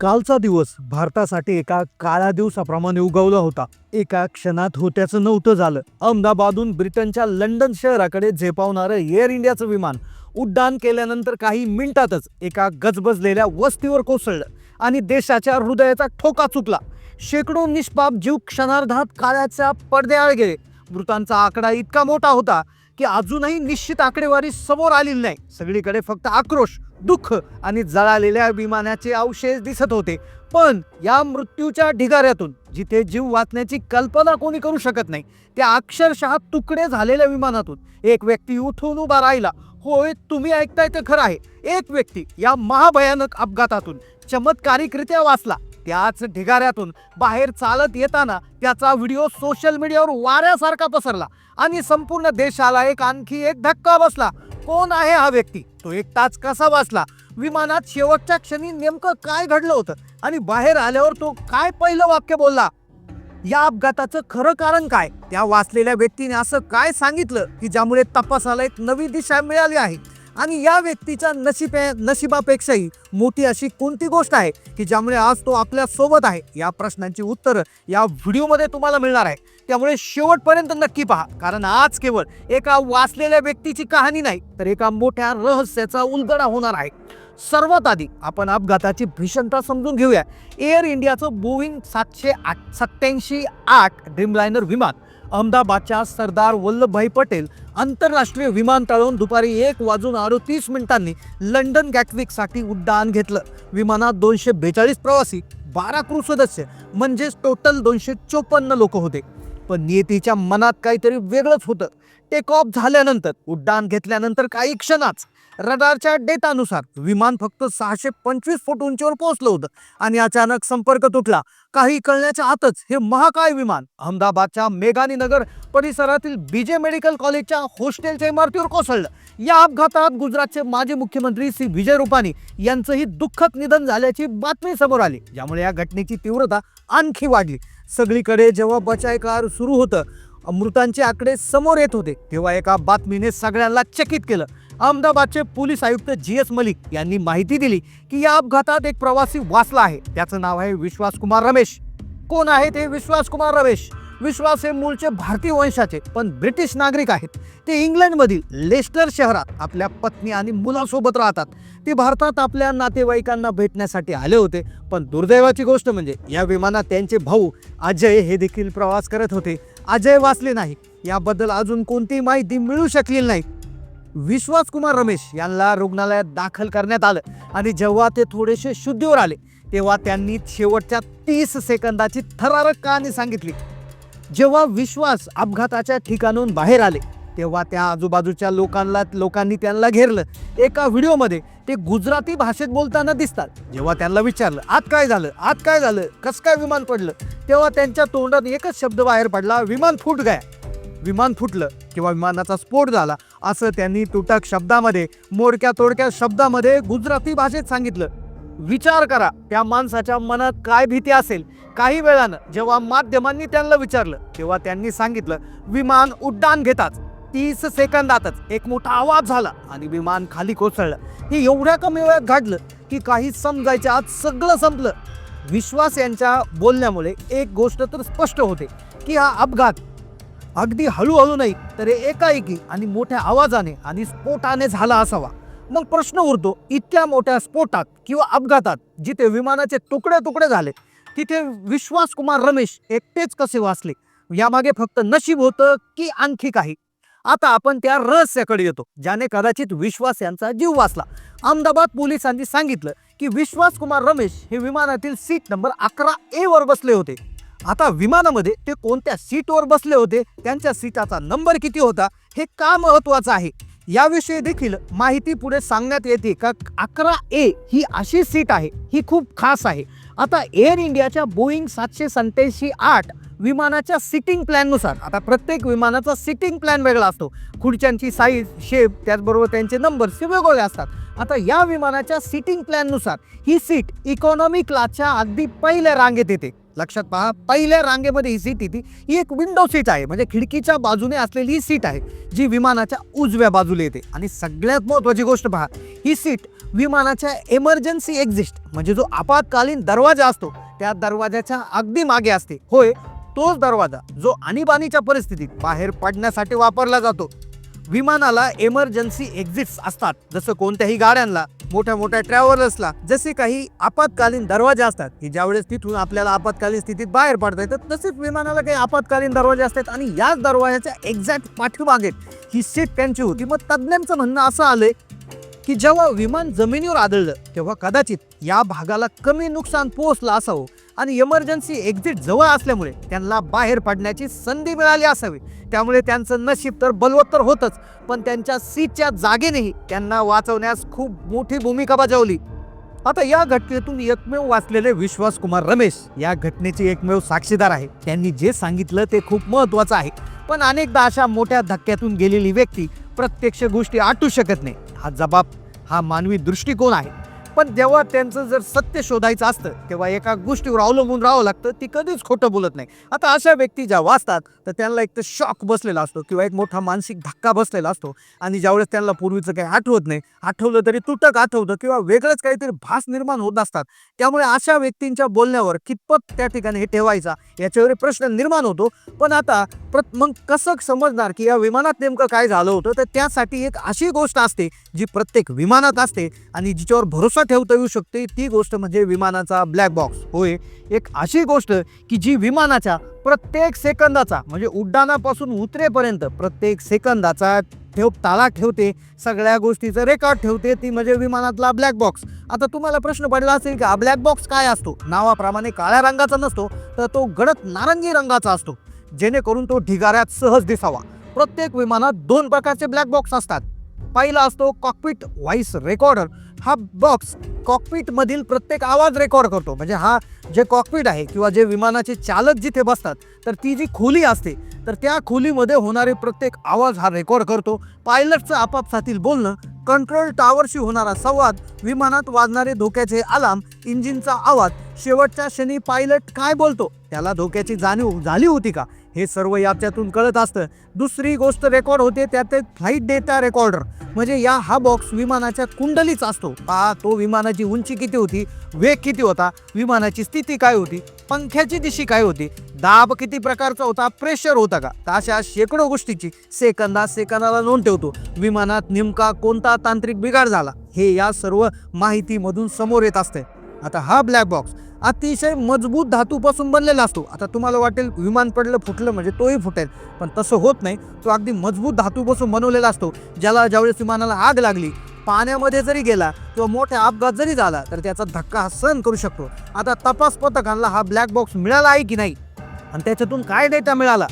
कालचा दिवस भारतासाठी एका काळ्या दिवसाप्रमाणे उगवला होता. एका क्षणात होत्याचं नव्हतं झालं. अहमदाबादहून ब्रिटनच्या लंडन शहराकडे झेपावणारं एअर इंडियाचं विमान उड्डाण केल्यानंतर काही मिनिटातच एका गजबजलेल्या वस्तीवर कोसळलं आणि देशाच्या हृदयाचा ठोका चुकला. शेकडो निष्पाप जीव क्षणार्धात काळ्याच्या पडद्याआड गेले. मृतांचा आकडा इतका मोठा होता की अजूनही निश्चित आकडेवारी समोर आलेली नाही. सगळीकडे फक्त आक्रोश दुःख आणि जळालेल्या विमानाचे अवशेष दिसत होते. पण या मृत्यूच्या ढिगाऱ्यातून जिथे जीव वाचण्याची कल्पना कोणी करू शकत नाही त्या अक्षरशः तुकडे झालेल्या विमानातून एक व्यक्ती उठून उभा राहिला. होय तुम्ही ऐकताय ते खरं आहे. एक व्यक्ती या महाभयानक अपघातातून चमत्कारिकरित्या वाचला. त्याच ढिगाऱ्यातून बाहेर चालत येताना त्याचा व्हिडिओ सोशल मीडियावर वाऱ्यासारखा पसरला आणि संपूर्ण देशाला एक आणखी एक धक्का बसला. कोण आहे हा व्यक्ती? तो एक तास कसा वाचला? विमानात शेवटच्या क्षणी नेमकं काय घडलं होतं? आणि बाहेर आल्यावर तो काय पहिलं वाक्य बोलला? या अपघाताचं खरं कारण काय? त्या वाचलेल्या व्यक्तीने असं काय सांगितलं की ज्यामुळे तपासाला एक नवी दिशा मिळाली आहे? आणि या व्यक्तीच्या नशिबे नशिबापेक्षाही मोठी अशी कोणती गोष्ट आहे की ज्यामुळे आज तो आपल्यासोबत आहे? या प्रश्नांची उत्तरं या व्हिडिओमध्ये तुम्हाला मिळणार आहे. त्यामुळे शेवटपर्यंत नक्की पहा. कारण आज केवळ एका वाचलेल्या व्यक्तीची कहाणी नाही तर एका मोठ्या रहस्याचा उलगडा होणार आहे. सर्वात आधी आपण अपघाताची भीषणता समजून घेऊया. एअर इंडियाचं बोईंग सातशे आठ सत्याऐंशी आठ ड्रीमलायनर विमान अहमदाबादच्या सरदार वल्लभभाई पटेल आंतरराष्ट्रीय विमानतळावरून दुपारी एक वाजून अडतीस मिनिटांनी लंडन गॅटविकसाठी उड्डाण घेतलं. विमानात दोनशे बेचाळीस प्रवासी बारा क्रू सदस्य म्हणजेच टोटल दोनशे चोपन्न लोक होते. पण नियतीच्या मनात काहीतरी वेगळंच होतं. टेक ऑफ झाल्यानंतर उड्डाण घेतल्यानंतर काही क्षणाच रडारच्या डेटानुसार विमान फक्त सहाशे पंचवीस फूट उंचीवर पोहोचलं होतं आणि अचानक संपर्क तुटला. काही कळण्याच्या आतच हे महाकाय विमान अहमदाबादच्या मेघानी नगर परिसरातील बीजे मेडिकल कॉलेजच्या हॉस्टेलच्या इमारतीवर कोसळलं. या अपघातात गुजरातचे माजी मुख्यमंत्री श्री विजय रुपानी यांचंही दुःखद निधन झाल्याची बातमी समोर आली ज्यामुळे या घटनेची तीव्रता आणखी वाढली. सगळीकडे जेव्हा बचाव कार सुरू होतं मृतांचे आकडे समोर येत होते तेव्हा एका बातमीने सगळ्यांना चकित केलं. अहमदाबादचे पोलीस आयुक्त जी एस मलिक यांनी माहिती दिली की या अपघातात एक प्रवासी वाचला आहे. त्याचं नाव आहे विश्वास कुमार रमेश. कोण आहे ते विश्वास कुमार रमेश? विश्वास हे मूळचे भारतीय वंशाचे पण ब्रिटिश नागरिक आहेत. ते इंग्लंडमधील लेस्टर शहरात आपल्या पत्नी आणि मुलासोबत राहतात. ते भारतात आपल्या नातेवाईकांना भेटण्यासाठी आले होते पण दुर्दैवाची गोष्ट म्हणजे या विमानात त्यांचे भाऊ अजय हे देखील प्रवास करत होते. अजय वाचले नाही. याबद्दल अजून कोणतीही माहिती मिळू शकलेली नाही. विश्वास कुमार रमेश यांना रुग्णालयात दाखल करण्यात आलं. आणि जेव्हा ते थोडेसे शुद्धीवर आले तेव्हा त्यांनी शेवटच्या तीस सेकंदाची थरारक कहाणी सांगितली. जेव्हा विश्वास अपघाताच्या ठिकाणून बाहेर आले तेव्हा त्या आजूबाजूच्या लोकांना लोकांनी त्यांना घेरलं. एका व्हिडिओमध्ये ते गुजराती भाषेत बोलताना दिसतात. जेव्हा त्यांना विचारलं आत काय झालं? आत काय झालं? कसं काय विमान पडलं? तेव्हा त्यांच्या तोंडात एकच शब्द बाहेर पडला विमान फूट गया विमान फुटलं किंवा विमानाचा स्फोट झाला असं त्यांनी तुटक शब्दामध्ये मोडक्या तोडक्या शब्दामध्ये गुजराती भाषेत सांगितलं. विचार करा त्या माणसाच्या मनात काय भीती असेल? काही वेळानं जेव्हा माध्यमांनी त्यांना विचारलं तेव्हा त्यांनी सांगितलं विमान उड्डाण घेताच तीस सेकंदातच एक मोठा आवाज झाला आणि विमान खाली कोसळलं. हे एवढ्या कमी वेळात घडलं की काही समजायच्या आत सगळं संपलं. विश्वास यांच्या बोलण्यामुळे एक गोष्ट तर स्पष्ट होते की हा अपघात अगदी हळूहळू नाही तर एकाएकी आणि मोठ्या आवाजाने आणि स्फोटाने झाला असावा. मग प्रश्न उरतो इतक्या मोठ्या स्फोटात किंवा अपघातात जिथे विमानाचे तुकडे तुकडे झाले तिथे विश्वास कुमार रमेश एकटेच कसे वाचले? यामागे फक्त नशीब होतं की आणखी काही? आता आपण त्या रहस्याकडे येतो ज्याने कदाचित विश्वास यांचा जीव वाचला. अहमदाबाद पोलिसांनी सांगितलं की विश्वास कुमार रमेश हे विमानातील सीट नंबर अकरा ए वर बसले होते. आता विमानामध्ये ते कोणत्या सीटवर बसले होते त्यांच्या सीटाचा नंबर किती होता हे का महत्वाचं आहे? याविषयी देखील माहिती पुढे सांगण्यात येते का अकरा ए ही अशी सीट आहे ही खूप खास आहे. आता एअर इंडियाच्या बोईंग सातशे सत्याऐंशी आठ विमानाच्या सिटिंग प्लॅननुसार आता प्रत्येक विमानाचा सिटिंग प्लॅन वेगळा असतो. खुर्च्यांची साईज शेप त्याचबरोबर त्यांचे नंबर्स हे वेगवेगळे असतात. आता या विमानाच्या सिटिंग प्लॅननुसार ही सीट इकॉनॉमी क्लासच्या अगदी पहिल्या रांगेत येते. लक्षात पहा पहिल्या रांगेमध्ये ही सीट येते ही एक विंडो सीट आहे. म्हणजे खिडकीच्या बाजूने असलेली ही सीट आहे जी विमानाच्या उजव्या बाजूला येते. आणि सगळ्यात महत्त्वाची गोष्ट पहा ही सीट विमानाच्या एमर्जन्सी एक्झिस्ट म्हणजे जो आपत्कालीन दरवाजा असतो त्या दरवाजाच्या अगदी मागे असते. होय तोच दरवाजा जो आणीबाणीच्या परिस्थितीत बाहेर पडण्यासाठी वापरला जातो. विमानाला एमर्जन्सी एक्झिट्स असतात जसं कोणत्याही गाड्यांना. मोठ्या मोठ्या ट्रॅव्हलर्सला जसे काही आपत्कालीन दरवाजे असतात की ज्यावेळेस तिथून आपल्याला आपत्कालीन स्थितीत बाहेर पडता येतं तसेच विमानाला काही आपत्कालीन दरवाजे असतात. आणि याच दरवाजाच्या एक्झॅक्ट पाठीमागे ही सीट त्यांची होती. मग तज्ज्ञांचं म्हणणं असं आलंय की जेव्हा विमान जमिनीवर आदळलं तेव्हा कदाचित या भागाला कमी नुकसान पोहोचलं असावं. आणि इमर्जन्सी एक्झिट जवळ असल्यामुळे त्यांना बाहेर पडण्याची संधी मिळाली असावी. त्यामुळे त्यांचं नशीब तर बलवत्तर होतच पण त्यांच्या सीटच्या जागेनेही त्यांना वाचवण्यास खूप मोठी भूमिका बजावली. आता या घटनेतून एकमेव वाचलेले विश्वास कुमार रमेश या घटनेचे एकमेव साक्षीदार आहे. त्यांनी जे सांगितलं ते खूप महत्वाचं आहे. पण अनेकदा अशा मोठ्या धक्क्यातून गेलेली व्यक्ती प्रत्यक्ष गोष्टी आटू शकत नाही. हा जबाब हा मानवी दृष्टिकोन आहे. पण जेव्हा त्यांचं जर सत्य शोधायचं असतं तेव्हा एका गोष्टीवर अवलंबून राहावं लागतं ती कधीच खोटं बोलत नाही. आता अशा व्यक्ती ज्या वाचतात तर त्यांना एक तर शॉक बसलेला असतो किंवा एक मोठा मानसिक धक्का बसलेला असतो आणि ज्यावेळेस त्यांना पूर्वीचं काही आठवत नाही आठवलं तरी तुटक आठवतं किंवा वेगळंच काहीतरी भास निर्माण होत असतात. त्यामुळे अशा व्यक्तींच्या बोलण्यावर कितपत त्या ठिकाणी हे ठेवायचा याच्यावर प्रश्न निर्माण होतो. पण आता प्रत मग कसं समजणार की या विमानात नेमकं काय झालं होतं? तर त्यासाठी एक अशी गोष्ट असते जी प्रत्येक विमानात असते आणि जिच्यावर भरोसा ठेवता येऊ शकते. ती गोष्ट म्हणजे विमानाचा ब्लॅक बॉक्स होय. एक अशी गोष्ट की जी विमानाच्या प्रत्येक सेकंदाचा म्हणजे उड्डाणापासून उतरेपर्यंत प्रत्येक सेकंदाचा ठेव ताळा ठेवते सगळ्या गोष्टीचं रेकॉर्ड ठेवते ती म्हणजे विमानातला ब्लॅक बॉक्स आता तुम्हाला प्रश्न पडला असेल की ब्लॅक बॉक्स काय असतो? नावाप्रमाणे काळ्या रंगाचा नसतो तर तो गडद नारंगी रंगाचा असतो जेणेकरून तो ढिगाऱ्यात सहज दिसावा. प्रत्येक विमानात दोन प्रकारचे ब्लॅक बॉक्स असतात. पहिला असतो कॉकपिट व्हॉइस रेकॉर्डर हा बॉक्स कॉकपिटमधील प्रत्येक आवाज रेकॉर्ड करतो. म्हणजे हा जे कॉकपिट आहे किंवा जे विमानाचे चालक जिथे बसतात तर ती जी खोली असते तर त्या खोलीमध्ये होणारे प्रत्येक आवाज हा रेकॉर्ड करतो. पायलटचं आपापसातील बोलणं कंट्रोल टॉवरशी होणारा संवाद विमानात वाजणारे धोक्याचे अलार्म इंजिनचा आवाज शेवटच्या क्षणी पायलट काय बोलतो त्याला धोक्याची जाणीव झाली होती का? हे सर्व याच्यातून कळत असतं. दुसरी गोष्ट रेकॉर्ड होते त्यात फ्लाईट डेटा रेकॉर्डर म्हणजे या हा बॉक्स विमानाच्या कुंडलीच असतो. पहा तो विमानाची उंची किती होती वेग किती होता विमानाची स्थिती काय होती पंख्याची दिशी काय होती दाब किती प्रकारचा होता प्रेशर होता का? तर अशा शेकडो गोष्टीची सेकंदा सेकंदाला नोंद ठेवतो. विमानात नेमका कोणता तांत्रिक बिघाड झाला हे या सर्व माहितीमधून समोर येत असते आता हा ब्लॅक बॉक्स अतिशय मजबूत धातूपासून बनलेला असतो. आता तुम्हाला वाटेल विमान पडलं फुटलं म्हणजे तोही फुटेल पण तसं होत नाही. तो अगदी मजबूत धातूपासून बनवलेला असतो. ज्याला ज्यावेळेस विमानाला आग लागली पाण्यामध्ये जरी गेला किंवा मोठा अपघात जरी झाला तर त्याचा धक्का हा सहन करू शकतो. आता तपास पथकांना हा ब्लॅक बॉक्स मिळाला आहे की नाही? आणि त्याच्यातून काय डेटा मिळाला?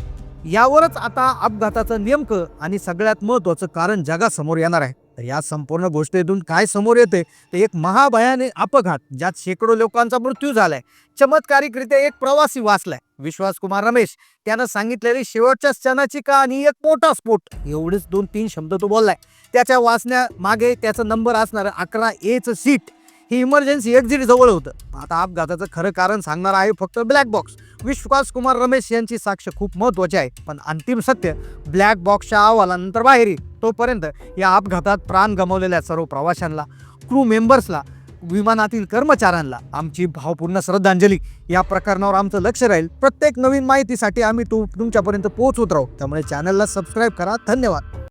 यावरच आता अपघाताचं नेमकं आणि सगळ्यात महत्त्वाचं कारण जगासमोर येणार आहे. तर या संपूर्ण गोष्टीतून काय समोर येते ते एक महाभयाने अपघात ज्यात शेकडो लोकांचा मृत्यू झालाय. चमत्कारिकरित्या एक प्रवासी वाचलाय. विश्वास कुमार रमेश त्यानं सांगितलेली शेवटच्या क्षणाची कहाणी एक मोठा स्फोट. एवढेच दोन तीन शब्द तो बोललाय. त्याच्या वाचण्या मागे त्याचा नंबर असणार अकरा एच सीट. ही इमर्जन्सी एक्झिट जवळ होतं. आता अपघाताचं खरं कारण सांगणार आहे फक्त ब्लॅक बॉक्स. विश्वास कुमार रमेश यांची साक्ष खूप महत्वाची आहे. पण अंतिम सत्य ब्लॅक बॉक्सच्या अहवालानंतर बाहेर येईल. तोपर्यंत या अपघातात प्राण गमावलेल्या सर्व प्रवाशांना क्रू मेंबर्सला विमानातील कर्मचाऱ्यांना आमची भावपूर्ण श्रद्धांजली. या प्रकरणावर आमचं लक्ष राहील. प्रत्येक नवीन माहितीसाठी आम्ही तू तुमच्यापर्यंत पोहोचवत राहू. त्यामुळे चॅनलला सबस्क्राईब करा. धन्यवाद.